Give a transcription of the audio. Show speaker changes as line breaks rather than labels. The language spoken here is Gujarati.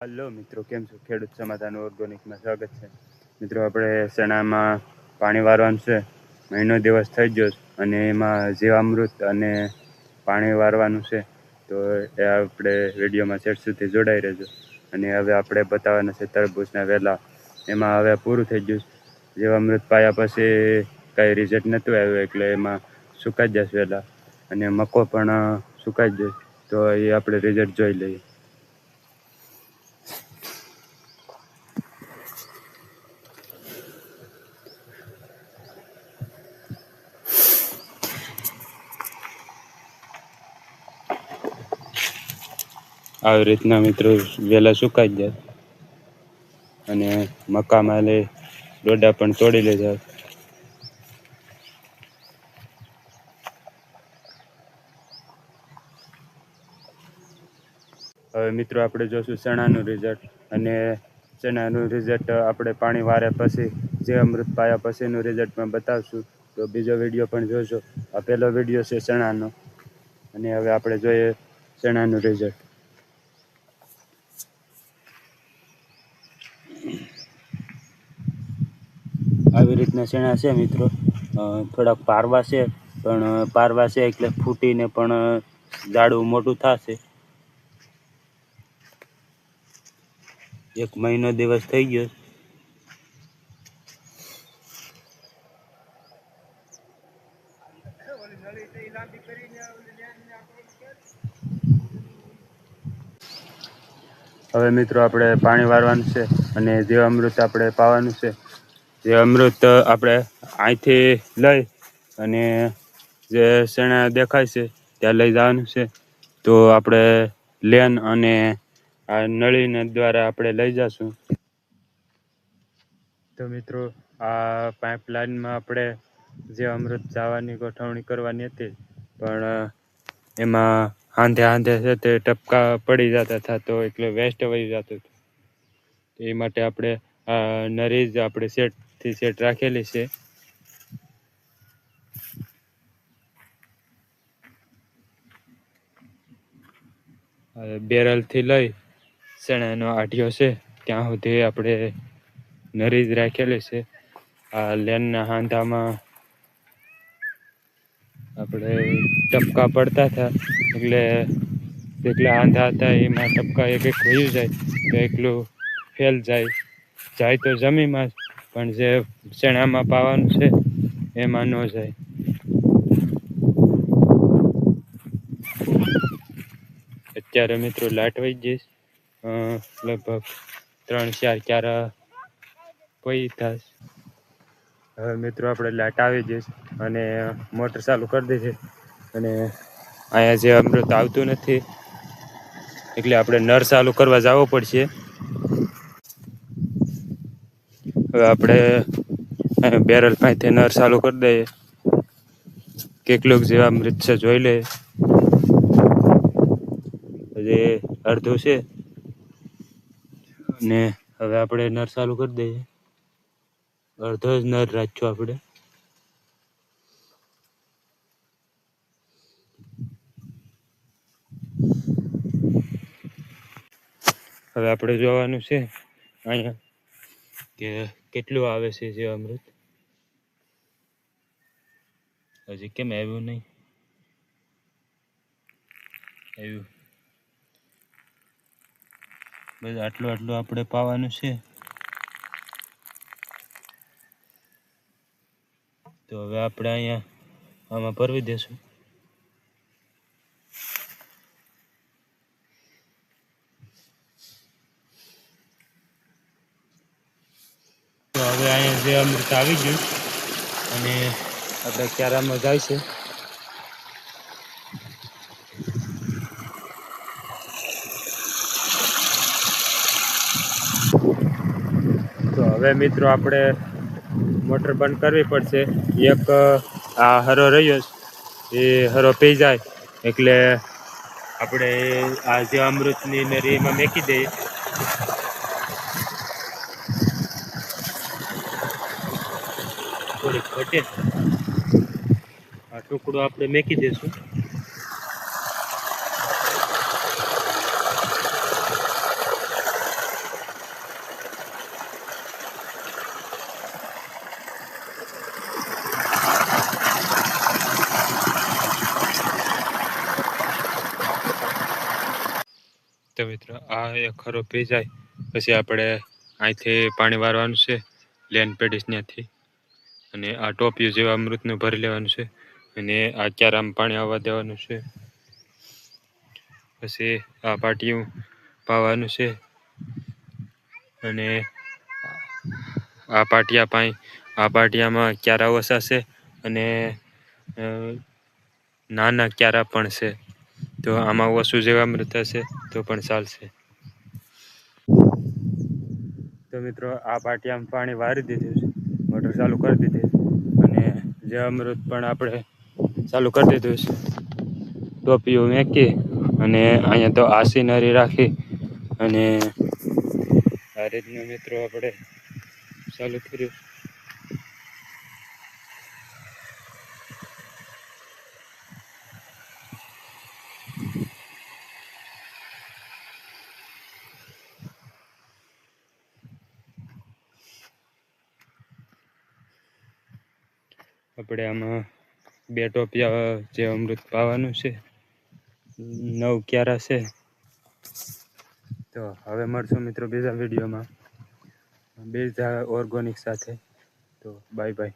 હલો મિત્રો. કેમ છો? ખેડૂત સમાધાન ઓર્ગોનિકમાં સ્વાગત છે. મિત્રો, આપણે ચણામાં પાણી વારવાનું છે. મહિનો દિવસ થઈ ગયો અને એમાં જીવામૃત અને પાણી વારવાનું છે. તો એ આપણે વિડીયોમાં સેટ સુધી જોડાઈ રહેજો. અને હવે આપણે બતાવવાના છે તરબૂચના વહેલા એમાં હવે પૂરું થઈ ગયું જીવામૃત પાયા પછી કાંઈ રિઝલ્ટ નહોતું આવ્યું, એટલે એમાં સુકાઈ જશે વહેલા અને મકો પણ સુકાઈ જશે તો એ આપણે રિઝલ્ટ જોઈ લઈએ. આવી રીતના મિત્રો વહેલા સુકાઈ જાય અને મકામાં લે ડોડા પણ તોડી લીધા. હવે મિત્રો આપણે જોશું ચણાનું રિઝલ્ટ અને ચણાનું રિઝલ્ટ આપણે પાણી વારે પછી, જે અમૃત પાયા પછીનું રિઝલ્ટ પણ બતાવશું. તો બીજો વીડિયો પણ જોશો આ પહેલો વીડિયો છે ચણાનો. અને હવે આપણે જોઈએ ચણાનું રિઝલ્ટ આવી રીતના શેણા છે મિત્રો. થોડાક પારવા છે, પણ પારવા છે એટલે ફૂટીને પણ ઝાડું મોટું થશે. એક મહિનો દિવસ થઈ ગયો. હવે મિત્રો આપણે પાણી વારવાનું છે અને જે અમૃત આપણે પાવાનું છે. જે અમૃત આપણે અહીંથી લઈ અને જે શેણા દેખાય છે, ત્યાં લઈ જવાનું છે. તો આપણે લેન અને આ નળીને દ્વારા આપણે લઈ જશું. તો મિત્રો, આ પાઇપલાઇનમાં આપણે જે અમૃત જવાની ગોઠવણી કરવાની હતી, પણ એમાં હાંધે હાંધે છે તે ટપકા પડી જતા હતા, તો એટલે વેસ્ટ વહી જતું હતું. એ માટે આપણે નરી જ આપણે સેટથી સેટ રાખેલી છે. બેરલ બેરલથી લઈ ચણાનો આઢિયો છે. ત્યાં સુધી આપણે નરી રાખેલી છે. આ લેનના હાંધામાં આપણે ટપકા પડતા હતા. એટલે જેટલા હાંધા હતા એમાં ટપકા એક એક વયું જાય. તો એકલું ફેલ જાય. જાય તો જમીનમાં જ પણ જે ચણામાં પાવાનું છે, એમાં ન જાય. અત્યારે મિત્રો લાટ વહી જઈશ લગભગ ત્રણ ચાર ચાર પૈ થશે. હવે મિત્રો આપણે લાઇટ આવી જઈશ અને મોટર ચાલુ કરી દીધી. અને અહીંયા જે અમૃત આવતું નથી, એટલે આપણે નળ ચાલુ કરવા જવું પડશે. હવે આપણે બેરલ પાસેથી નર ચાલુ કરી દઈએ. કેટલુંક જેવા મૃત છે જોઈ લે. હજી અડધું છે. અને હવે આપણે નર ચાલુ કરી દઈએ. અડધો જ નર રાખ્યો આપણે. હવે આપણે જોવાનું છે અહીંયા કે કેટલું આવે છે જે અમૃત? હજી કેમ આવ્યું નહીં? આવ્યું. બસ આટલું આટલું આપણે પાવાનું છે. તો હવે આપણે અહીંયા આમાં ભરવી દેશું. હવે અહીંયા જે અમૃત આવી ગયું અને આપણે ક્યારામાં જાય છે. તો હવે મિત્રો આપણે મોટર બંધ કરવી પડશે. એક આ હરો રહ્યો એ હરો પી જાય. એટલે આપણે આ જે અમૃતની નરી એમાં મેકી દઈએ થોડીક ઘટે. આ ટુકડો આપણે મેકી દઈશું તો મિત્રો, આ ખરો પી જાય પછી આપણે અહીંથી પાણી વારવાનું છે. લેન પેઢી ત્યાંથી અને આ ટોપિયું જેવા અમૃતનું ભરી લેવાનું છે અને આ ક્યારામાં પાણી આવવા દેવાનું છે. પછી આ પાટિયું પાવાનું છે અને આ પાટિયા પાઈ, આ પાટિયામાં ક્યારા વસાશે અને નાના ક્યારા પણ છે. તો આમાં ઓછું જેવા અમૃત હશે તો પણ ચાલશે. તો મિત્રો, આ પાટિયામાં પાણી વારી દીધું છે. મોટર ચાલુ કરી દીધી અને જે અમૃત પણ આપણે ચાલુ કરી દીધું છે. ટોપીઓ મેકી અને અહીંયા તો આ સિનરી રાખી અને આ રીતનું મિત્રો આપણે ચાલુ કર્યું. આપણે આમાં બે ટોપિયા જે અમૃત પાવાનું છે, નવ ક્યારા છે. તો હવે મળશું મિત્રો બીજા વિડીયોમાં. બીજા ઓર્ગોનિક સાથે. તો બાય બાય.